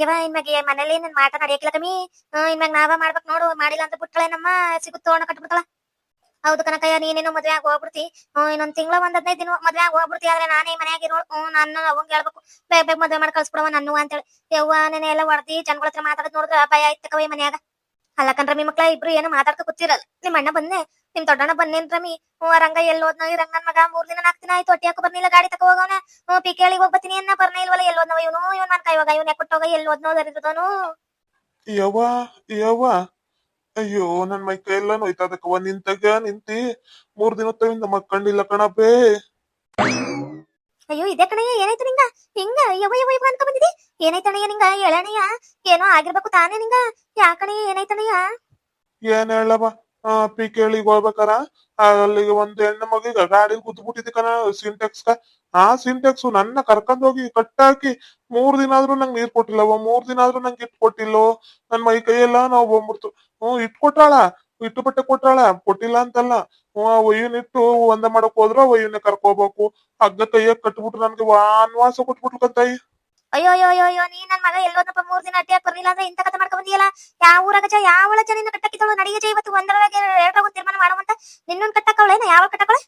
ಹಿಂಗೆವ, ಇನ್ಮ್ಯಾಗ ಮನೇಲಿ ನನ್ ಮಾಟ ನಡೆಯಕ್ಕಿಲ್ಲ ಕಮ್ಮಿ. ಇನ್ಮ್ಯಾಗ ನಾವ ಮಾಡ್ಬೇಕು ನೋಡು, ಮಾಡಿಲ್ಲ ಅಂತ ಬಿಟ್ಟಳೆ ನಮ್ಮ ಸಿಗುತ್ತೋ ಅಣ್ಣ ಕಟ್ಬಿಡ್ತಾಳ. ಹೌದು ಕನಕಯ್ಯ, ನೀನೇನು ಮದ್ವೆ ಹೋಗ್ಬಿಡ್ತಿ. ಇನ್ನೊಂದ್ ತಿಂಗಳ ಒಂದ್ ಹದಿನೈದು ದಿನ ಮದ್ವೆ ಹೋಗ್ಬಿಡ್ತಿ, ಆದ್ರೆ ನಾನೇ ಮನ್ಯಾಗ ಹ್ಮ್ ನಾನು ಅವಂಗ ಹೇಳ್ಬೇಕು. ಬೇಗ ಬೇಗ ಮದ್ವೆ ಮಾಡಿ ಕಳ್ಸ್ಬಿಡವ ನನ್ನು ಅಂತೇಳಿ ಯವ್ವ, ನೆನೆ ಎಲ್ಲ ಹೊಡ್ದಿ ಜನಗಳ ಹತ್ರ ಮಾತಾಡೋದ್ ನೋಡಿದ್ರೆ ಭಯ ಆಯ್ತಕವೇ ಮನ್ಯಾಗ. ಅಲ್ಲ ರಮಿ ಮಕ್ಳ ಇಬ್ರು ಏನು ಮಾತಾಡ್ತಾ ಕೂತಿರಲ್ಲ. ನಿಮ್ ಅಣ್ಣ ಬಂದೆ ನಿಮ್ ದೊಡ್ಡಣ್ಣ ಬಂದೇನ್ ರಮಿ? ಹ್ಞೂ ರಂಗ ಎಲ್ಲಿ ಹೋದ್ನೋ ಈ ರಂಗನ್ ಮಗ? ಮೂರ್ ದಿನ ನಾಲ್ಕು ದಿನ ಆಯ್ತು ಹೊಟ್ಟೆ ಹಾಕೋ ಬರ್ನಿಲ್ಲ ಗಾಡಿ ತಕೋ ಹೋಗವನ. ಹ್ಞೂ ಪಿ ಕೇಳಿ ಹೋಗ್ ಬರ್ತೀನಿ ಅನ್ನ ಬರ್ನ ಇಲ್ವಲ್ಲ ಎಲ್ಲಿ ಹೋದ್ನವ ಇವನು? ಇವ್ನ ನನ್ ಕೈವಾಗ ಇವ್ನ ಕೊಟ್ಟೋಗ ಎಲ್ಲಿ ಹೋದ್ನೋ ದರಿದ್ರದವನು? ಯವ್ವ ಯವ್ವ. ಅಯ್ಯೋ ನನ್ ಮೈ ಕೈ ಕೈಯೆಲ್ಲ ನೋಯ್ತಾದಕ್ಕವ ನಿಂತಾಗ ನಿಂತಿ ಮೂರ್ ದಿನ ತವಿಂದ ಮಕ್ಕಂಡಿಲ್ಲ ಕಣಬೇ ಅಯ್ಯೋ ಇದೆ ಕಣಯ್ಯ ಏನಾಯ್ತು ನಿಂಗ? ಹಿಂಗ? ಯವ ಯವ್ವ ಯವ ಅನ್ಕೊಂಡ್ ಬಂದಿದಿ? ಏನಾಯ್ತಣಯ್ಯ ನಿಂಗ? ಹೇಳಣಯ್ಯ ಏನೋ ಆಗಿರ್ಬೇಕು ತಾನೇ ನಿಂಗ? ಯಾಕಣಯ್ಯ ಏನಾಯ್ತಣಯ್ಯ ಏನ್ ಹೇಳವ ಪಿ ಕೇಳಿಗ್ ಹೋಗ್ಬೇಕಾರ ಅಲ್ಲಿಗೆ ಒಂದ್ ಹೆಣ್ಣು ಮಗಿಗ ಗಾಡಿ ಕೂತ್ಬಿಟ್ಟಿದ್ದೆ ಕಣ ಸಿಂಟೆಕ್ಸ್ ಆ ಸಿಂಟೆಕ್ಸ್ ನನ್ನ ಕರ್ಕೊಂಡ್ ಹೋಗಿ ಕಟ್ಟಾಕಿ ಮೂರ್ ದಿನ ಆದ್ರೂ ನಂಗೆ ನೀರ್ ಕೊಟ್ಟಿಲ್ಲವ ಮೂರ್ ದಿನ ಆದ್ರೂ ನಂಗೆ ಇಟ್ ಕೊಟ್ಟಿಲ್ಲೋ? ನನ್ ಮೈ ಕೈಯೆಲ್ಲ ನಾವು ಬಂದ್ಬಿಡ್ತು. ಹ್ಮ್, ಇಟ್ ಕೊಟ್ಟಾಳ ಇಟ್ಟು ಬಟ್ಟೆ ಕೊಟ್ಟಾಳ ಕೊಟ್ಟಿಲ್ಲ ಅಂತಲ್ಲ. ಒಯ್ಯನ್ ಇಟ್ಟು ಒಂದ ಮಾಡಕ್ ಹೋದ್ರ ಒಯ್ಯನ್ನ ಕರ್ಕೋಬೇಕು. ಹಗ್ಗ ಕೈಯಾಗ ಕಟ್ಬಿಟ್ರು ನನ್ಗೆ ವಾನ್ವಾಸ ಕೊಟ್ಬಿಟ್ಲು ಕಂತಾಯಿ. ಅಯ್ಯೋ ಅಯ್ಯೋ ಅಯ್ಯೋ ಅಯ್ಯೋ ನೀ ನನ್ನ ಮಗ ಎಲ್ಲೋದಪ್ಪ ಮೂರ್ ದಿನ ಅಟ್ಯಾಕ್ ಬರ್ಲಿಲ್ಲ ಅಂದ್ರೆ ಇಂತ ಕಥೆ ಮಾಡ್ಕೊಂಡ್ ಬಂದಿಯಲ್ಲ? ಯಾವ ಊರಾಗ ಯಾವ ಜನ ನಿನ್ನ ನಡಿಗೆ ನಡಿಗೆ ಇವತ್ತು ಒಂದರೊಳಗೆ ಎರಡರಾಗ ತೀರ್ಮಾನ ಮಾಡುವಂತ ನಿನ್ನೊಂದ್ ಕಟ್ಟಕ್ಕವಳೇನ ಯಾವ ಕಟ್ಟಕವಳೆ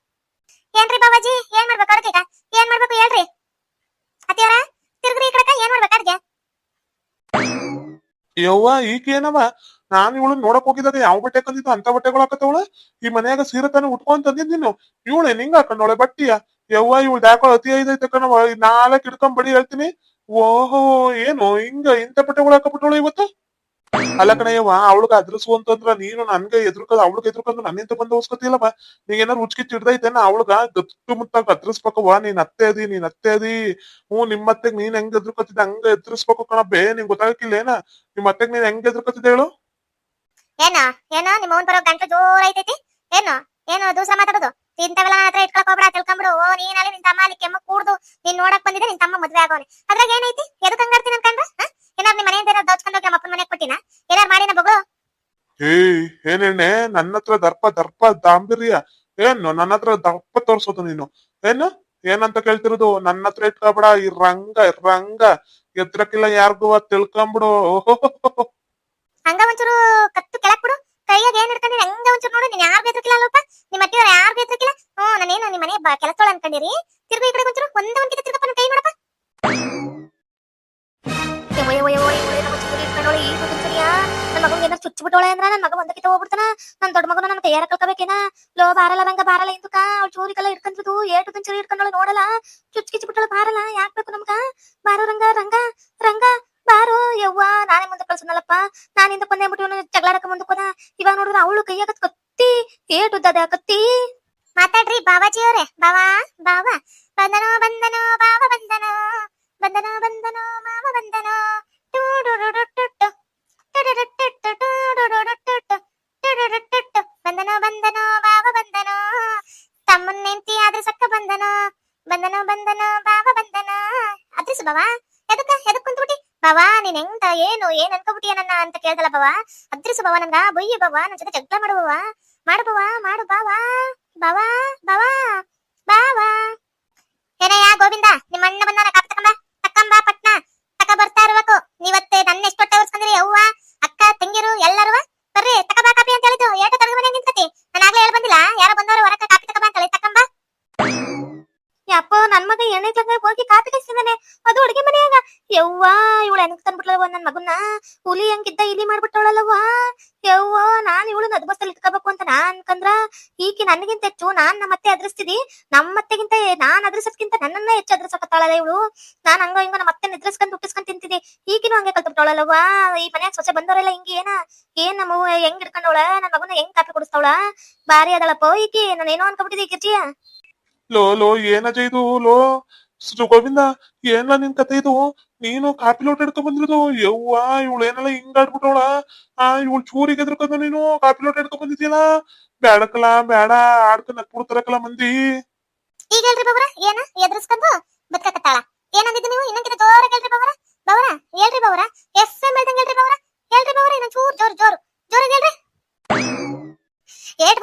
ಏನ್ರಿ ಬಾಬಾಜಿ? ಏನ್ ಮಾಡ್ಬೇಕು ಅಡ್ಗೆಗ ಏನ್ ಮಾಡ್ಬೇಕು ಹೇಳ್ರಿ. ಅತ್ಯಾರ ತಿರ್ಗ್ರಿ ಈ ಕಡಕ, ಏನ್ ಮಾಡ್ಬೇಕು ಅಡ್ಗೆ? ಯವ್ವ ಈಗೇನವ ನಾನು ಇವಳು ನೋಡಕ್ ಹೋಗಿದಾಗ ಯಾವ ಬಟ್ಟೆ ಕಂದಿದ್ದು ಅಂತ ಬಟ್ಟೆಗಳು ಹಾಕತ್ತವಳ? ಈ ಮನ್ಯಾಗ ಸೀರೆ ತಾನೆ ಉಟ್ಕೊಂತ ನೀನು? ಇವಳೆ ನಿಂಗ ಹಾಕೊಂಡವಳೆ ಬಟ್ಟಿಯ? ಯವ್ವ, ಇವಳು ಯಾಕೋ ಅತಿ ಐದೈತೆ ಕಣವ ನಾಲ್ಕು ಹಿಡ್ಕೊಂಡ್ ಬಡಿ ಹೇಳ್ತೀನಿ. ಓಹೋ, ಏನು? ಹಿಂಗ ಇಂಥ ಬಟ್ಟೆಗಳು ಹಾಕಬಿಟ್ಟಳು ಇವತ್ತು? ಅಲ್ಲ ಕಣಯ್ಯವ ಅವಳಗ ಅದ್ರಸು ಅಂತಂದ್ರ ನೀನು ನನ್ಗೆ ಎದ್ರುಕದ ಅವಳಿಗೆ ಎದ್ರುಕಂದು ನನ್ನಿಂದ ಬಂದು ಹೋಸ್ಕೊತಿಲ್ಲವ ನೀ ಏನಾರು ರುಚ್ಕಿ ಚಿಡ್ದೈತೇನ ಅವಳಗ ಗತ್ತು ಮುತ್ತಾಗ ಕತ್ರಿಸ್ಬೇಕವ್ವ ನೀನ್ ಅತ್ತೆ ಅದಿ, ನೀನ್ ಅತ್ತೆ ಅದಿ. ಹ್ಞೂ ನಿಮ್ ಅತ್ತೆಗ್ ನೀನ್ ಹೆಂಗ್ ಎದ್ರುಕತ್ತಿದ್ದ, ಹಂಗ ಎದುರಿಸ್ಬೇಕು ಕಣ. ಬೇ, ನಿಂಗ್ ಗೊತ್ತಾಗಿಲ್ಲೇನ ನಿಮ್ ಅತ್ತೆಗ್ ನೀನ್ ಹೆಂಗ್ ಎದ್ರುಕತ್ತಿದ್ದ ಹೇಳು? ಏನೋ? ಏನೋ? ನಿಮ್ಮ ಅವ್ನ್ ಬರೋ ಗಂಟೆ ಜೋರ್ ಐತೈತಿ ಏನೋ? ಏನೋ? ದೂಸ ಮಾತಾಡೋದು? ಇಂಥವೆಲ್ಲ ಹತ್ರ ಇಟ್ಕೊಳಕ್ ಹೋಗ್ಬೇಡ. ತಿಳ್ಕೊಂಬಿಡು ನಿನ್ ತಮ್ಮ ಅಲ್ಲಿ ಕೆಮ್ಮ ಕೂಡ್ದು ನೀನ್ ನೋಡಕ್ ಬಂದಿದೆ ನಿನ್ ತಮ್ಮ ಮದ್ವೆ ಆಗೋನೆ. ಅದ್ರಾಗ ಏನೈತಿ? ಎದಕ್ ಹಂಗಾಡ್ತೀನಿ ಅನ್ಕಂಡ್ರ ಏನಾದ್ರು ನಿಮ್ ಮನೆಯಿಂದ ಏನಾದ್ರು ದೋಚ್ಕೊಂಡು ಹೋಗಿ ನಮ್ಮ ಅಪ್ಪನ ಮನೆಗೆ ಕೊಟ್ಟಿನ? ಏನಾದ್ರು ಮಾಡಿನ ಬಗಳು? ಏ ಏನೇನೆ? ನನ್ನ ಹತ್ರ ದರ್ಪ ದರ್ಪ ದಾಂಬಿರ್ಯ. ಏನು ನನ್ನ ಹತ್ರ ದರ್ಪ ತೋರ್ಸೋದು ನೀನು. ಏನು? ಏನಂತ ಕೇಳ್ತಿರೋದು? ನನ್ನ ಹತ್ರ ಇಟ್ಕೊಬೇಡ ಈ ರಂಗ ರಂಗ ಎದ್ರಕ್ಕಿಲ್ಲ ಯಾರಿಗೂ ತಿಳ್ಕೊಂಬಿಡು. ಹಂಗ ಒಂಚೂರು ಕತ್ತು ಕೆಳಕ್ ಬಿಡು. ಕೈಯಾಗ ಏನ್ ಹಿಡ್ಕೊಂಡಿರಿ ಒಂಚೂರು ನೋಡು ನೀನ್ ಯಾರು ಬೇಕಿಲ್ಲ ಅಲ್ವಪ್ಪ ನಿಮ್ಮ ಅತ್ತಿಯವ್ರ ಯಾರು ಬೇಕಿಲ್ಲ ಹ್ಞೂ ನಾನೇನು ನಿಮ್ಮ ಮನೆ ಬ ಕೆಲಸದೊಳ ಅನ್ಕೊಂಡಿರಿ ತಿರ್ಗು ಈ ಕಡೆ ಒಂಚೂರು ಒಂದೇ ಒಂದ್ ಕಿತ ತಿರ್ಗಪ್ಪ ನನ್ ಕೈ ನೋಡಪ್ಪ ಯವ್ವ ಯವ್ವ ಯವ್ವ ಇವಳೇ ನಮ್ಮ ಚೂರಿ ಇಟ್ಕೊಂಡೋಳೆ ಈ ಕೂತಿನ ಸರಿಯಾ ನನ್ನ ಮಗಂಗೆ ಏನಾರು ಚುಚ್ಚಿ ಬಿಟ್ಟೋಳೆ ಅಂದ್ರ ನನ್ನ ಮಗ ಒಂದಕ್ಕಿತ ಹೋಗ್ಬಿಡ್ತಾನ ನನ್ನ ದೊಡ್ಡ ಮಗನ ನನ್ನ ಕೈಯಾರ ಕಳ್ಕೊಬೇಕೇನ ಲೋ ಬಾರಲ್ಲ ರಂಗ ಬಾರಲ್ಲ ಇಂದುಕ ಅವ್ಳು ಚೂರಿ ಕಲ್ಲ ಇಟ್ಕೊಂಡ್ರದು ಏಟು ಚೂರಿ ಇಟ್ಕೊಂಡೋಳೆ ನೋಡಲ್ಲ ಚುಚ್ಚಿ ಕಿಚ್ಚಿ ಬಿಟ್ಟೋಳೆ ಬಾರಲ್ಲ ಯಾಕ್ ಬೇಕು ನಮ್ಗ ಬಾರೋ ರಂಗ ರಂಗ ರಂಗ ಬಾರೋ ಯವ್ವ, ನಾನೇ ಮುಂದೆ ಕಳ್ಸೋನಲ್ಲಪ್ಪ. ನಾನಿಂದ ಕೊಂದೆ ಬಿಟ್ಟು ಜಗಳಾಡಕ ಮುಂದೆ ಹೋದ. ಇವಾಗ ನೋಡಿದ್ರೆ ಅವಳು ಕೈಯಾಗ ಕತ್ತಿ ಏಟುದ್ದದ ಕತ್ತಿ. ಮಾತಾಡ್ರಿ ಬಾವಾಜಿ ಅವ್ರೆ. ಬಾವಾ ಬಾವಾ. ಬಂದನೋ ಬಂದನೋ, ಬಾವ ಬಂದನೋ. ಬಂದನೋ ಬಂದನೋ, ಮಾವ ಬಂದನೋ. ಬಂದನೋ ಬಂದನೋ, ಬಾವ ಬಂದನೋ. ತಮ್ಮನ್ ನೆಂತಿ ಆದ್ರೆ ಸಕ್ಕ ಬಂದನೋ. ಬಂದನೋ ಬಂದನೋ, ಬಾವ ಬಂದನೋ. ಅದ್ರಿಸು ಬಾವ. ಎದಕ್ಕ, ಎದಕ್ ಕುಂತ್ಬಿಟ್ಟಿ? ಬಾವಾ, ನೀನ್ ಹೆಂಗ, ಏನು, ಏನ್ ಅನ್ಕೋಬಿಟ್ಟಿಯ ನನ್ನ ಅಂತ ಕೇಳ್ದಲ್ಲ ಬಾವ? ಅದ್ರಿಸು ಬಾವ ನಂಗ. ಬೊಯ್ಯ ಬಾವ, ನನ್ ಜೊತೆ ಜಗಳ ಮಾಡು ಬಾವ. ಮಾಡು ಬಾವ, ಮಾಡು ಬಾವಾ. ಬಾವಾ ಬಾವಾ ಬಾವಾ. ಏನಯ್ಯ ಗೋವಿಂದ ನಿಮ್ಮ ಅಣ್ಣ ಬಂದಾನ ಕಾಪ್ ತಕೊಂಬ ಪಟ್ನ. ತಕ ಬರ್ತಾ ಇರ್ಬೇಕು. ಹುಲಿ ಹಂಗಿದ್ದ ಇಲಿ ಮಾಡ್ಬಿಟ್ಟವಳಲ್ಲವ್ವ? ಯವ್ವ, ನಾನ್ ಇವಳು ನದ್ಬಸ್ತಲ್ಲಿ ಇಟ್ಕೋಬೇಕು ಅಂತ ನಾನ್ ಅನ್ಕಂದ್ರ ಈಕಿ ನನಗಿಂತ ಹೆಚ್ಚು ನಾನ್ ಅದ್ರಿಸ್ತಿದಿ ನಮ್ಮ ಮತ್ತೆಗಿಂತ ನಾನ್ ಅದ್ರಸಕ್ಕಿಂತ ನನ್ನನ್ನ ಹೆಚ್ಚು ಅದ್ರಸಕತ್ತಾಳಲ್ಲ ಇವಳು? ನಾನ್ ಹಂಗ ಹಿಂಗ ನಮ್ಮ ಅತ್ತೆ ನಿದ್ರಿಸ್ಕೊಂಡ್ ಹುಟ್ಟಿಸ್ಕೊಂಡ್ ತಿಂತಿದ್ದೆ. ಈಗಿನೂ ಹಂಗೆ ಕಲ್ತ್ಬಿಟ್ಟವಳಲ್ಲವ್ವ? ಈ ಮನ್ಯಾಗ ಸೊಸೆ ಬಂದವರೆಲ್ಲ ಹಿಂಗ ಏನ? ಏನ್ ನಮ್ಮ ಹೆಂಗ್ ಹಿಡ್ಕೊಂಡವಳ? ನಮ್ಮ ಮಗನ ಹೆಂಗ್ ಕಾಪಿ ಕುಡಿಸ್ತಾವಳ? ಬಾರಿ ಅದಳಪ್ಪ ಈಕಿ. ನಾನು ಏನೋ ಅನ್ಕೊಬಿಟ್ಟಿದ್ದೆ ಗಿರ್ಜಿಯ ಲೋ ಲೋ ಏನಜ ಇದು? ಲೋ ಗೋವಿಂದ ಏನ ನಿನ್ ಕತೆ ಇದು? ನೀನು ಕಾಪಿ ಲೋಟ ಹಿಡ್ಕೊಂಡ್ ಬಂದಿರೋದು? ಯವ್ವ, ಇವಳು ಏನೆಲ್ಲ ಹಿಂಗ್ ಆಡ್ಬಿಟ್ಟವಳ? ಆ, ಇವಳು ಚೂರಿಗೆ ಎದ್ರಕೊಂಡ ನೀನು? ಕಾಪಿ ಲೋಟ ಹಿಡ್ಕೊಂಡ್ ಬಂದಿದ್ಯಲ್ಲ? ಬೇಡಕಲ ಬೇಡ ಆಡ್ಕೊಂಡ್ ನಕ್ಬಿಡ್ತಾರಕಲ್ಲ ಮಂದಿ. ಈಗ ಹೇಳ್ರಿ ಬವ್ರ ಏನ? ಎದ್ರಿಸ್ಕೊಂಡು ಬದುಕಕತ್ತಾಳ. ಏನಂದಿದ್ದು ನೀವು ಇನ್ನೊಂದಿನ ಜೋರ ಹೇಳ್ರಿ ಬವ್ರ ಬವ್ರ ಹೇಳ್ರಿ ಬವ್ರ ಎಸ್ ಎಂ ಹೇಳ್ದಂಗ್ ಹೇಳ್ರಿ ಬವ್ರ ಹೇಳ್ರಿ ಬವ್ರ ಇನ್ನೊಂದ್ ಚೂರ್ ಜೋರ್ ಜೋರು ಜೋರಾಗಿ ಹೇಳ್ರಿ ಏಟ್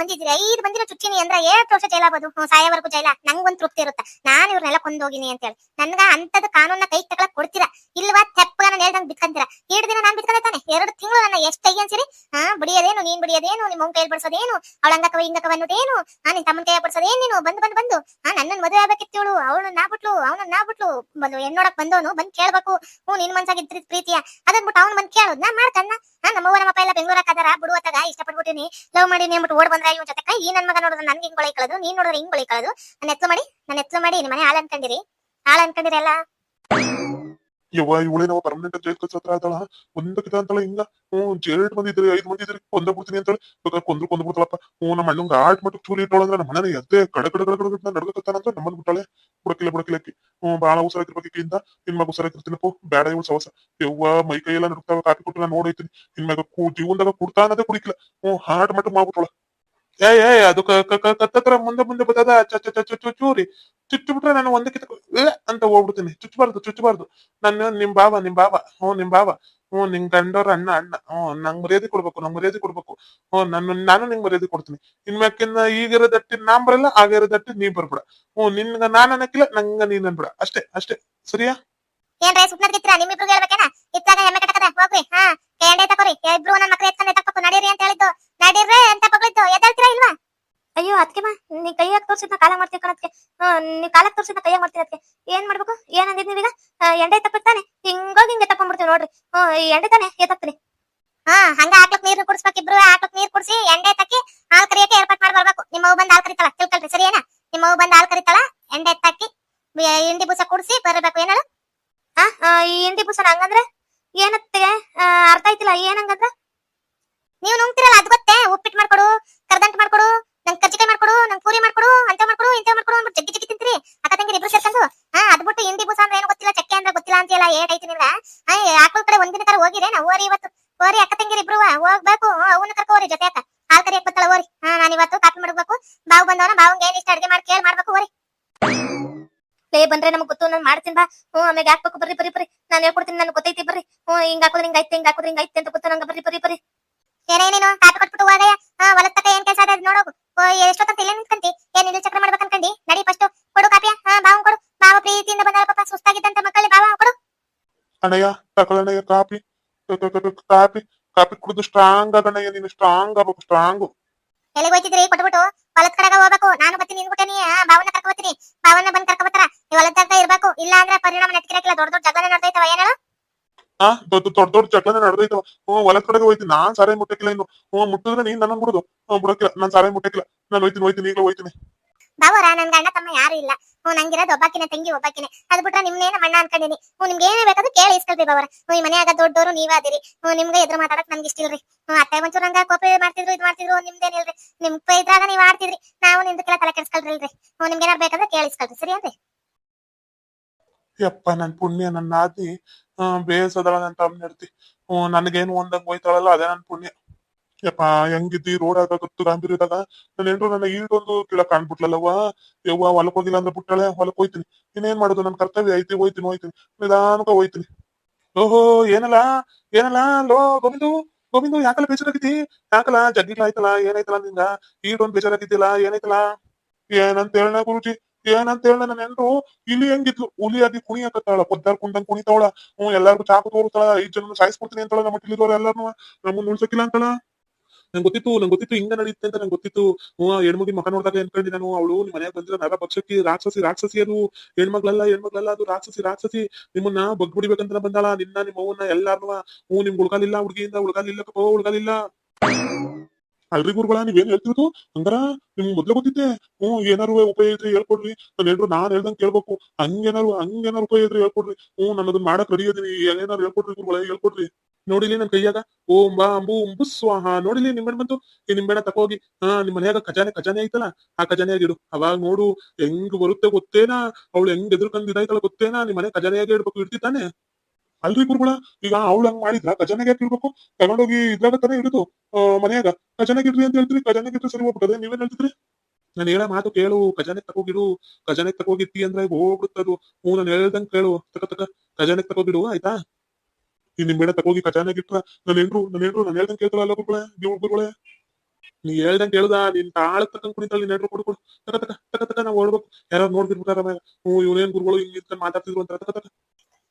ಬಂದಿದ್ದೀರಿ? ಐದು ಬಂದಿರೋ ಚುಚ್ಚಿನಿ ಅಂದ್ರೆ ಏಟ್ ವರ್ಷ ಜೈಲ ಆಗ್ಬೋದು. ಸಾಯವರೆಗೂ ಜೈಲ. ನಂಗೊಂದ್ ತೃಪ್ತಿ ಇರುತ್ತೆ. ನಾನು ಇವ್ರನ್ನೆಲ್ಲ ಕೊಂದೋಗಿನಿ ಅಂತ ಹೇಳಿ ನನ್ಗ ಅಂತದ್ ಕಾನೂನ ಕೈ ತಗೊಳಕ್ ಕೊಡ್ತೀರಾ? ಇಲ್ವಾ ತೆಪ್ಪ ನಾನು ಹೇಳ್ದಂಗ್ ಬಿತ್ಕಂತೀರಾ? ಎರಡು ದಿನ ನಾನ್ ಬಿತ್ಕೊಂಡೆ ತಾನೆ. ಎರಡು ತಿಂಗಳು ನನ್ನ ಎಷ್ಟ್ ಕೈ ಅನ್ಸಿರಿ ಹಾ, ಬಿಡಿಯೋದೇನು, ನೀನ್ ಬಿಡಿಯೋದೇನು ನಿಮ್ ಅವ್ನ್ ಕೈಯಲ್ಲಿ ಬಡ್ಸೋದೇನು, ಅವಳ ಅಂಗಕವ ಹಿಂಗಕವ ಅನ್ನೋದೇನು, ಹಾ, ನಿನ್ ತಮ್ಮನ ಕೈ ಬಡಿಸೋದೇನು ನೀನು? ಬಂದು ಬಂದು ಬಂದು. ಹಾ ನನ್ನ ಮದುವೆ ಆಗ್ಬೇಕಿತ್ತೇಳು ಅವಳನ್ನ ಅವಳು ನಾ ಬಿಟ್ಲು ಅವನ ನಾ ಬಿಟ್ಲು. ಬಂದು ಹೆಣ್ಣೋಡಕ್ ಬಂದವನು ಬಂದ್ ಕೇಳ್ಬೇಕು. ಹ್ಞೂ, ನಿನ್ ಮನ್ಸಾಗಿದ್ರಿ ಪ್ರೀತಿಯ. ಅದನ್ ಬಿಟ್ಟು ಅವ್ನು ಬಂದ್ ಕೇಳೋದ್ ನಾ ಮಾಡ್ತಾನ ಹಾ ನಮ್ಮವ್ವ ನಮ್ಮಪ್ಪ ಎಲ್ಲ ಬೆಂಗಳೂರಾಗ ಅದಾರ. ಬಿಡುವತ್ತಾಗ ಇಷ್ಟಪಟ್ಬಿಟ್ಟಿನಿ. ಲವ್ ಮಾಡಿ ಬಿಟ್ಟು ಓಡ್ ಬಂದ್ರ ಇವ್ ಜೊತೆ ಈ ನನ್ ಮಗ ನೋಡಿದ್ರೆ ನನ್ಗೆ ಹಿಂಗ್ ಕಳದು, ನೀನ್ ನೋಡಿದ್ರೆ ಹಿಂಗ್ ಕಳದು. ನನ್ನ ಎತ್ಲು ಮಾಡಿ ನನ್ನ ಎತ್ಲು ಮಾಡಿ ನಿಮ್ಮ ಮನೆ ಹಾಳು ಅನ್ಕೊಂಡಿರಿ. ಹಾಳು ಅನ್ಕೊಂಡಿರಲ್ಲ ಯವ್ವ ಇವಳೇನವ ಪರ್ಮನೆಂಟ್ ಜೈಲ್ ಕಳ್ಸತ್ರ ಆತಳ ಒಂದಕ್ಕಿತ ಅಂತಾಳ ಹಿಂಗ. ಹ್ಞೂ ಜೇಟ್ ಮಂದಿ ಇದ್ರಿ, ಐದ್ ಮಂದಿ ಇದ್ರಿ ಕೊಂದ ಬಿಡ್ತೀನಿ ಅಂತೇಳಿ. ಬೇಕಾದ್ರೆ ಕೊಂದ್ರು ಕೊಂದ್ ಬಿಡ್ತಾಳಪ್ಪ. ಹ್ಞೂ, ನಮ್ಮ ಅಣ್ಣಂಗ ಆಟ್ ಮಟ್ಟಕ್ಕೆ ಚೂರಿ ಇಟ್ಟೋಳಂದ್ರ ನಮ್ಮ ಮನೆ ಎದ್ದೆ ಕಡ ಕಡ ಕಡ ಕಡ ನಡ್ಕತ್ತಾನಂತ ನಮ್ಮನ್ ಬಿಟ್ಟಾಳೆ. ಬುಡಕಿಲ್ಲ ಬುಡಕಿಲ್ಲಕ್ಕಿ ಹ್ಞೂ, ಬಾಳ ಉಸಿರಾಗಿರ್ಬೇಕಿಂದ ನಿನ್ ಮಗ ಉಸಿರಾಗಿರ್ತೀನಪ್ಪ ಬೇಡ ಇವಳು ಸವಸ. ಯವ್ವ, ಮೈ ಕೈ ಎಲ್ಲ ನಡುಕ್ತಾವ, ಕಾಫಿ ಕೊಟ್ಟು ನಾನು ನೋಡೈತೀನಿ ನಿನ್ ಮಗ ಕೂ, ಜೀವನದಾಗ ಕುಡ್ತಾ ಅನ್ನೋದೇ ಕುಡಿಕಿಲ್ಲ. ಹ್ಞೂ ಹಾಟ್ ಮಟ್ಟ ಮಾಡ್ಬಿಟ್ಟೋಳ ಏ ಏ ಅದು ಕ- ಕ- ಕ- ಕತ್ತತ್ರ ಮುಂದೆ ಮುಂದೆ ಚು- ಚೂರಿ ಚುಚ್ಚು ಬಿಟ್ರೆ ನಾನು ಒಂದಕ್ಕೆ ಅಂತ ಹೋಗ್ಬಿಡ್ತೀನಿ. ಚುಚ್ಚಬಾರ್ದು ಚುಚ್ಚಬಾರ್ದು. ನಾನು ನಿಮ್ ಬಾವ ನಿಮ್ ಬಾವ ಹ್ಞೂ, ನಿಮ್ ಬಾವ ಹ್ಞೂ, ನಿಮ್ ಗಂಡವ್ರ ಅಣ್ಣ ಅಣ್ಣ. ಹ್ಞೂ, ನಂಗ್ ಮರ್ಯಾದೆ ಕೊಡ್ಬೇಕು, ನಂಗ್ ಮರ್ಯಾದೆ ಕೊಡ್ಬೇಕು. ಹ್ಞೂ ನಾನು ನಾನು ನಿಂಗ್ ಮರ್ಯಾದೆ ಕೊಡ್ತೀನಿ. ಇನ್ಮ್ಯಾಕಿನ್ನ ಈಗಿರೋ ದಟ್ಟಿ ನಾನ್ ಬರಲ್ಲ, ಆಗಿರೋ ದಟ್ಟಿ ನೀ ಬರ್ಬಿಡ. ಹ್ಞೂ, ನಿನ್ಗ ನಾನ್ ಅನ್ನಕ್ಕಿಲ್ಲ ನಂಗ ನೀನ್ ಅನ್ಬಿಡ. ಅಷ್ಟೇ ಅಷ್ಟೇ. ಸರಿಯಾ? ಏನ್ರೇ ಕಿತ್ರ ನಿಮ್ಮಿಬ್ರು ಹೇಳ್ಬೇಕೇನ? ಇತ್ತಾಗ ಹೆಮ್ಮೆ ಕಟ್ಟಕದ ಹೋಗ್ರಿ, ಹಾ. ಕೇಂಡೆ ತಕೋರಿ. ಇಬ್ರು ನನ್ನ ಮಕ್ಳು ಎತ್ಕೊಂಡೆ ನಡೀರಿ ಅಂತ ಹೇಳಿದ್ದು. ನಡೀರ್ರೆ ಅಂತ ಪಗಳಿದ್ದು ಎದ್ದೇಳ್ತೀರಾ ಇಲ್ವಾ ಅಯ್ಯೋ ಅದಕ್ಕೆ ಮಾ ನೀ ಕೈಯಾಗ ತೋರ್ಸಿದ್ನ ಕಾಲ ಮಾಡ್ತೀವಿ ಕಣಕ್ಕೆ ನೀ ಕಾಲ ತೋರ್ಸಿದ್ನ ಕೈಯಾಗ ಮಾಡ್ತೀನಿ ಅದಕ್ಕೆ? ಏನ್ ಮಾಡ್ಬೇಕು? ಏನ್ ಅಂದಿದ್ ನೀವೀಗ ಎಂಡೆ ತಪ್ಪಕ್ ತಾನೆ? ಹಿಂಗೋಗಿ ಹಿಂಗೆ ತಕೊಂಡ್ಬಿಡ್ತೀವಿ ನೋಡ್ರಿ. ಹ್ಮ್ ಎಂಡೆ ತಾನೆ? ಎತ್ತಾಕ್ತೀನಿ ಹಾ ಹಂಗ ಹಾಕ್ಲಕ್ ನೀರ್ ಕುಡಿಸ್ಬೇಕು ಇಬ್ರು ಹಾಕ್ಲಕ್ ನೀರ್ ಕುಡಿಸಿ ಎಂಡೆ ತಕ್ಕಿ ಹಾಲ್ ಕರಿಯಕ್ಕೆ ಏರ್ಪಾಟ್ ಮಾಡಿ ಬರ್ಬೇಕು. ನಿಮ್ಮ ಅವ್ವ ಬಂದ್ ಹಾಲ್ ಕರಿತಾಳ ತಿಳ್ಕೊಳ್ರಿ ಸರಿ ಏನ ನಿಮ್ಮ ಅವ್ವ ಬಂದ್ ಹಾಲ್ ಕರಿತಾಳ ಎಂಡೆ ತಕ್ಕಿ ಹಿಂಡಿ ಬೂಸ ಕುಡಿಸಿ ಬರ್ಬೇಕು ಏನ ಆ ಈ ಹಿಂಡಿ ಬೂಸನ ಹಂಗಂದ್ರೆ? ಏನತ್ತೆ? ಅರ್ಥ ಆಯ್ತಿಲ್ಲ ಏನಂಗಂದ್ರ? ನೀವು ನುಂಗ್ತಿರಲ್ಲ ಅದ್ ಗೊತ್ತೇ? ಉಪ್ಪಿಟ್ಟು ಮಾಡ್ಕೊಡು ಕರ್ದಂಟ್ ಮಾಡ್ಕೊಡು ನಂಗೆ ಮಾಡ್ಕೊಡು ನಂಗ್ ಪೂರಿ ಮಾಡ್ಕೊಡು, ಅಂತ ಮಾಡ್ಕೊಡು, ಇಂತ ಮಾಡ್ಕೊಡು ಅಂದ್ಬಿಟ್ಟು ಜಗ್ಗಿ ಜಗ್ಗಿ ತಿಂತೀರಿ. ಅಕ್ಕ ತಂಗಿ ಇಬ್ರು ಸೇರ್ಕೊಂಡು, ಹಾ, ಅದ್ ಬಿಟ್ಟು ಇಂಡಿ ಬೂಸ ಅಂದ್ರೆ ಏನು ಗೊತ್ತಿಲ್ಲ, ಚಕ್ಕೆ ಅಂದ್ರೆ ಗೊತ್ತಿಲ್ಲ ಅಂತೀಯಲ್ಲ ಏಟ್ ಐತಿ ನಿಮ್ಗ ಆಕಳ ಕಡೆ ಒಂದಿನ ತರ ಹೋಗಿರೇ ನಾ ಓರಿ ಇವತ್ತು. ಓರಿ ಅಕ್ಕ ತಂಗಿರಿ ಇಬ್ರು ಹೋಗ್ಬೇಕು ಅವನ್ನ ಕರ್ಕೊ ಓರಿ ಜೊತೆ ಅಕ್ಕ. ಹಾಲ್ ಕರಿಯಕ್ ಬತ್ತಳ ಓರಿ ಹಾ, ನಾನು ಇವತ್ತು ಕಾಫಿ ಮಾಡ್ಬೇಕು. ಬಾವು ಬಂದವನ, ಬಾವಂಗೆ ಏನ್ ಇಷ್ಟ ಅಡ್ಗೆ ಮಾಡಿ ಕೇಳಿ ಮಾಡ್ಬೇಕು ಓರಿ ಲೇ, ಬಂದ್ರೆ ನಮಗ್ ಗೊತ್ತು, ನಾನು ಮಾಡ್ತೀನಿ ಬಾ. ಹ್ಞೂ ಆಮೇಲೆ ಹಾಕ್ಬೇಕು ಬರ್ರಿ ಬರ್ರಿ ಬರ್ರಿ. ನಾನು ಹೇಳ್ಕೊಡ್ತೀನಿ, ನನಗೆ ಗೊತ್ತೈತಿ, ಬರ್ರಿ. ಹ್ಞೂ ಹಿಂಗ್ ಹಾಕೋದ್ರೆ ಹಿಂಗ್ ಐತೆ ಹಿಂಗ್ ಹಾಕೋದ್ರೆ ಹಿಂಗ್ ಐತೆ ಅಂತ ಗೊತ್ತು, ನಂಗೆ ಬರ್ರಿ ಬರ್ರಿ ಬರ್ರಿ. ಏನೇನೇನು ಕಾಪಿ ಕೊಟ್ಬಿಟ್ಟು ಹೋಗಯ್ಯ. ಹಾ, ಹೊಲದ ತಕ ಏನ್ ಕೆಲಸ ಅದ ನೋಡೋಗು ಓ ತಲೆ ಇಲ್ಲ ನಿಂತ್ಕಂತಿ? ಏನ್ ಇಲ್ಲಿ ಚಕ್ರ ಮಾಡ್ಬೇಕು ಅನ್ಕಂಡಿ? ನಡಿ ಫಸ್ಟ್ ಕೊಡು ಕಾಪಿಯ. ಹಾ ಬಾವು ಕೊಡು. ಬಾವ ಪ್ರೀತಿಯಿಂದ ಬಂದಾರ ಪಾಪ ಸುಸ್ತಾಗಿದ್ದಂತ ಮಕ್ಕಳಿಗೆ ಬಾವ ಕೊಡು. ಅಣ್ಣಯ್ಯ ತಕೊಳ್ಳಣ್ಣಯ್ಯ ಕಾಪಿ. ಕಾಪಿ. ಕಾಪಿ ಕುಡಿದು ಸ್ಟ್ರಾಂಗ್ ಆಗಣ್ಣಯ್ಯ ನೀನು ಸ್ಟ್ರಾಂಗ್ ಆಗ್ಬೇಕು ಸ್ಟ್ರಾಂಗ್ ಎಲ್ಲಿಗೆ ಹೋಯ್ತಿದ್ರಿ? ಕೊಟ್ಬಿಟ್ಟು ಹೊಲದ ಕಡೆಗೆ ಹೋಗ್ಬೇಕು. ನಾನು ಬರ್ತೀನಿ ನಿನ್ಬಿಟ್ಟೆ ಬಾವನ್ನ ಕರ್ಕೊ ಬರ್ತೀನಿ. ಬಾವನ್ನ ಬಂದ್ ಕರ್ಕೊ ಬರ್ತಾರ. ನೀವು ಹೊಲದ ತನಕ ಇರ್ಬೇಕು. ಇಲ್ಲ ಅಂದ್ರೆ ಪರಿಣಾಮ ನೆಟ್ಕಿರಕ್ಕಿಲ್ಲ ದೊಡ್ಡ ದೊಡ್ಡ ಜಗಳ ನಡ್ದೈತವ ಏನೇಳು ಆ ದೊಡ್ಡ ದೊಡ್ಡ ದೊಡ್ಡ ಜಗಳನೆ ನಡೆದೈತವ ಹ್ಮ್, ಹೊಲದ ಕಡೆಗೆ ಹೋಯ್ತೀನಿ ನಾನ್ ಸಾರಾಯಿ ಮುಟ್ಟಕ್ಕಿಲ್ಲ ಇನ್ನು. ಹ್ಮ್, ಮುಟ್ಟಿದ್ರೆ ನೀನ್ ನನ್ನ ಬಿಡುದು ಹ್ಮ್ ಬಿಡಕ್ಕಿಲ್ಲ ನಾನ್ ಸಾರಾಯಿ ಮುಟ್ಟಕ್ಕಿಲ್ಲ ನಾನು ಹೋಯ್ತೀನಿ ಹೋಯ್ತೀನಿ, ಈಗಲೂ ಹೋಯ್ತೀನಿ. ಬಾವರ ನನ್ ಗಂಡ ತಮ್ಮ ಯಾರು ಇಲ್ಲ. ಹ್ಞೂ ನಂಗಿರೋದು ಒಬ್ಬಾಕಿನ, ತಂಗಿ ಒಬ್ಬಾಕಿನ. ಅದ್ ಬಿಟ್ರೆ ನಿಮ್ನೇ ಮಣ್ಣ ಅನ್ಕೊಂಡಿನಿ ಹ್ಞೂ ನಿಮ್ಗೆ ಏನೇ ಬೇಕಾದ್ರೂ ಕೇಳಿ, ಇಸ್ಕೊಳ್ರಿ ಬಾವರ ಹ್ಞೂ ಈ ಮನೆಯಾಗ ದೊಡ್ಡವರು ನೀವಾದಿರಿ ಹ್ಞೂ ನಿಮ್ಗೆ ಎದುರು ಮಾತಾಡಕ್ ನಮ್ಗೆ ಇಷ್ಟ ಇಲ್ರಿ. ಹ್ಞೂ ಅತ್ತೆ ಒಂಚೂರು ನಂಗ ಕೋಪೆ ಮಾಡ್ತಿದ್ರು, ಇದು ಮಾಡ್ತಿದ್ರು ನಿಮ್ದೇನಿಲ್ರಿ ನಿಮ್ ಇದ್ರಾಗ ನೀವ್ ಆಡ್ತಿದ್ರಿ. ನಾವು ನಿಮ್ದಕ್ಕೆಲ್ಲ ತಲೆ ಕೆಡ್ಸ್ಕೊಳ್ರಿಲ್ರಿ. ಹ್ಞೂ ನಿಮ್ಗೆ ಏನಾರು ಬೇಕಾದ್ರೆ ಕೇಳಿ, ಇಸ್ಕೊಳ್ರಿ. ಸರಿ ಏನ್ರಿ ಯಪ್ಪ, ನನ್ ಪುಣ್ಯ ನನ್ನ ನಾತಿ ಬೇಸದಳ ನನ್ ತಮ್ಮ ನಡ್ತಿ ಹ್ಮ್ ನನಗೇನು ಒಂದಂಗ್ ಹೋಯ್ತಾಳಲ್ಲ, ಅದೇ ನನ್ ಪುಣ್ಯ. ಯಪ್ಪ, ಹೆಂಗಿದ್ದಿ, ರೋಡ್ ಆಗ ಗೊತ್ತು ಗಾಂಭೀರ್ಯದಾಗ. ನನ್ನ ಹೆಂಡ್ರು ನನ್ನ ಈಟೊಂದು ಕೀಳ ಕಾಣ್ಬಿಟ್ಲಲ್ಲವ್ವ. ಯವ್ವ ಹೊಲಕ್ ಹೋಗಿಲ್ಲ ಅಂದ್ರೆ ಬಿಟ್ಟಾಳೆ ಹೊಲಕ್ ಹೋಯ್ತೀನಿ ಇನ್ನೇನ್ ಮಾಡೋದು? ನನ್ ಕರ್ತವ್ಯ ಐತಿ, ಹೋಯ್ತೀನಿ ಹೋಯ್ತೀನಿ. ನಿಧಾನಕ ಹೋಯ್ತೀನಿ. ಓಹೋ, ಏನಲ್ಲ ಏನಲ್ಲ, ಲೋ, ಗೋವಿಂದು ಗೋವಿಂದು, ಯಾಕಲ್ಲ ಬೇಜಾರಾಗಿದ್ದಿ? ಯಾಕಲ್ಲ ಜಗ್ಗಿಲ್ಲ ಆಯ್ತಲ್ಲ ಏನಾಯ್ತಲ್ಲ ನಿಂಗ? ಈಟೊಂದ್ ಬೇಜಾರಾಗಿದ್ದಿಲ್ಲ, ಏನಾಯ್ತಲ್ಲ? ಏನಂತ ಹೇಳ ಗುರುಜಿ. ಏನಂತ ಹೇಳ ನನ್ನ ಹೆಂಡ್ರು ಇಲ್ಲಿ ಹೆಂಗಿದ್ಲು? ಹುಲಿಯಾಗಿ ಕುಣಿಯಕತ್ತಾಳ ಪದ್ದಾರ್ ಕುಂದಂಗ್ ಕುಣಿತಾವಳ. ಹ್ಮ್ ಎಲ್ಲಾರ್ಗು ಚಾಕು ತೋರ್ತಾಳ ಐದ್ ಜನ ಸಾಯಿಸ್ಬಿಡ್ತೀನಿ ಅಂತಾಳ ನಮ್ಮ ಇಲ್ಲಿರೋರು ಎಲ್ಲಾರು ನಮ್ಮನ್ನ ಉಳ್ಸಕ್ಕಿಲ್ಲ ಅಂತಾಳ? ನಂಗೆ ಗೊತ್ತಿತ್ತು ನಂಗೆ ಗೊತ್ತಿತ್ತು, ಹಿಂಗ ನಡೀತೆ ಅಂತ ನಂಗೆ ಗೊತ್ತಿತ್ತು. ಹ್ಮ್ ಹೆಣ್ಮಗಿ ಮಕ ನೋಡಿದಾಗ ಅನ್ಕೊಂಡಿ ನಾನು, ಅವಳು ನಿಮ್ ಮನೆಯಾಗ ಬಂದಿರೋ ನರ ಪಕ್ಷಕ್ಕೆ ರಾಕ್ಷಸಿ ರಾಕ್ಷಸಿ ಅದು. ಹೆಣ್ಮಗ್ಳಲ್ಲ ಹೆಣ್ಮಗ್ಳಲ್ಲ ಅದು, ರಾಕ್ಷಸಿ ರಾಕ್ಷಸಿ. ನಿಮ್ಮನ್ನ ಬಗ್ಬಿಡಿಬೇಕಂತ ಬಂದಾಳ, ನಿನ್ನ ನಿಮ್ಮ ಅವ್ವನ್ನ ಎಲ್ಲಾರ್ನು. ಹ್ಞೂ, ನಿಮ್ಗೆ ಉಳ್ಗಾಲಿಲ್ಲ ಹುಡುಗಿಯಿಂದ ಉಳ್ಗಾಲಿಲ್ಲ ಕಪ್ಪೋ ಉಳ್ಗಾಲಿಲ್ಲ. ಅಲ್ರಿ ಗುರುಗಳ, ನೀವೇನ್ ಹೇಳ್ತಿರೋದು? ಹಂಗಾರ ನಿಮ್ಗೆ ಮೊದ್ಲು ಗೊತ್ತಿದ್ದೆ. ಹ್ಞೂ ಏನಾರು ಉಪಾಯ ಇದ್ರೆ ಹೇಳ್ಕೊಡ್ರಿ. ನಾನು ಹೇಳ್ರು, ನಾನ್ ಹೇಳ್ದಂಗ್ ಕೇಳ್ಬೇಕು. ಹಂಗೇನಾರು ಹಂಗೇನಾರು ಉಪಾಯ ಇದ್ರೆ ಹೇಳ್ಕೊಡ್ರಿ. ಹ್ಞೂ ನಾನು ಅದನ್ನ ಮಾಡಕ್ ರೆಡಿ ಅದೀನಿ ಏನಾರು ಹೇಳ್ಕೊಡ್ರಿ ಗುರುಗಳ, ಹೇಳ್ಕೊಡ್ರಿ. ನೋಡಿಲಿ ನನ್ ಕೈಯಾಗ? ಓಂ ಬಾ ಅಂಬು ಅಂಬು ಸ್ವಾಹ. ನೋಡಿಲಿ ನಿಂಬೆಣ್ಣ ಬಂತು. ಈ ನಿಂಬೆಣ್ಣ ತಕೋಗಿ ಹಾ, ನಿಮ್ ಮನೆಯಾಗ ಖಜಾನೆ ಖಜಾನೆ ಐತಲ್ಲ? ಆ ಖಜಾನೆ ಆಗಿಡು. ಅವಾಗ ನೋಡು, ಹೆಂಗ್ ಬರುತ್ತೆ ಗೊತ್ತೇನಾ? ಅವಳು ಹೆಂಗ್ ಎದ್ರು ಇದಾಯ್ತಲ್ಲ ಗೊತ್ತೇನಾ? ನಿಮ್ ಮನೆ ಖಜಾನೆಯಾಗ ಇಡ್ಬೇಕು? ಇಡ್ತಿತ್ತಾನೆ ಅಲ್ರಿ ಗುರುಗಳ? ಈಗ ಅವಳು ಹಂಗ್ ಮಾಡಿದ್ರ? ಖಜಾನೆಗೆ ಯಾಕೆ ಇಡ್ಬೇಕು? ತಗೊಂಡೋಗಿ ಇದ್ರಾಗ ತಾನೇ ಇಡುದು ಮನೆಯಾಗ. ಖಜಾನೆಗೆ ಇಡ್ರಿ ಅಂತ ಹೇಳ್ತೀರಿ ಖಜಾನೆಗೆ ಇಟ್ರೆ ಸರಿ ಹೋಗ್ಬಿಟ್ಟದೆ, ನೀವೇನ್ ಹೇಳ್ತಿದ್ರಿ? ನಾನು ಹೇಳ ಮಾತು ಕೇಳು, ಖಜಾನೆ ತಗೋಗಿಡು, ಖಜಾನೆ ತಗೋಗಿತ್ತಿ ಅಂದ್ರೆ ಹೋಗ್ಬಿಡುತ್ತದು ಹ್ಞೂ, ನಾನು ಹೇಳ್ದಂಗ್ ಕೇಳು. ತಕ ತಕ, ಖಜಾನೆ ತಗೋಗಿಡು, ಆಯ್ತಾ? ಈ ಬೇಡ ತಗೋಗಿ ಖಜಾನೆಗೆ ಇಟ್ರ ನಾನು ಹೇಳ್ರು ನಾನು ಹೇಳ್ರು, ನಾನು ಹೇಳ್ದಂಗ್ ಕೇಳ್ತಾಳಲ್ಲ ಗುರುಗಳೇ, ನೀವು ಗುರುಗಳೇ. ನೀ ಹೇಳ್ದಂಗ್ ಕೇಳ್ದ? ನಿನ್ ತಾಳ ತಕ್ಕಂಗ್ ಕುಣಿತಾಳ, ನೀನ್ ಕೊಡು ಕೊಡು. ತಕ ತಕ ತಕ ತಕ, ನಾವು ಓಡ್ಬೇಕು ಯಾರು ನೋಡ್ಬಿಟ್ಬಿಟ್ಟಾರ ಆಮೇಲೆ ಹ್ಞೂ ಇವ್ರೇನ್ ಗುರುಗಳು ಹಿಂಗ್ ಮಾತಾಡ್ತಿದ್ರು ಅಂತ ತಕ ತಕ.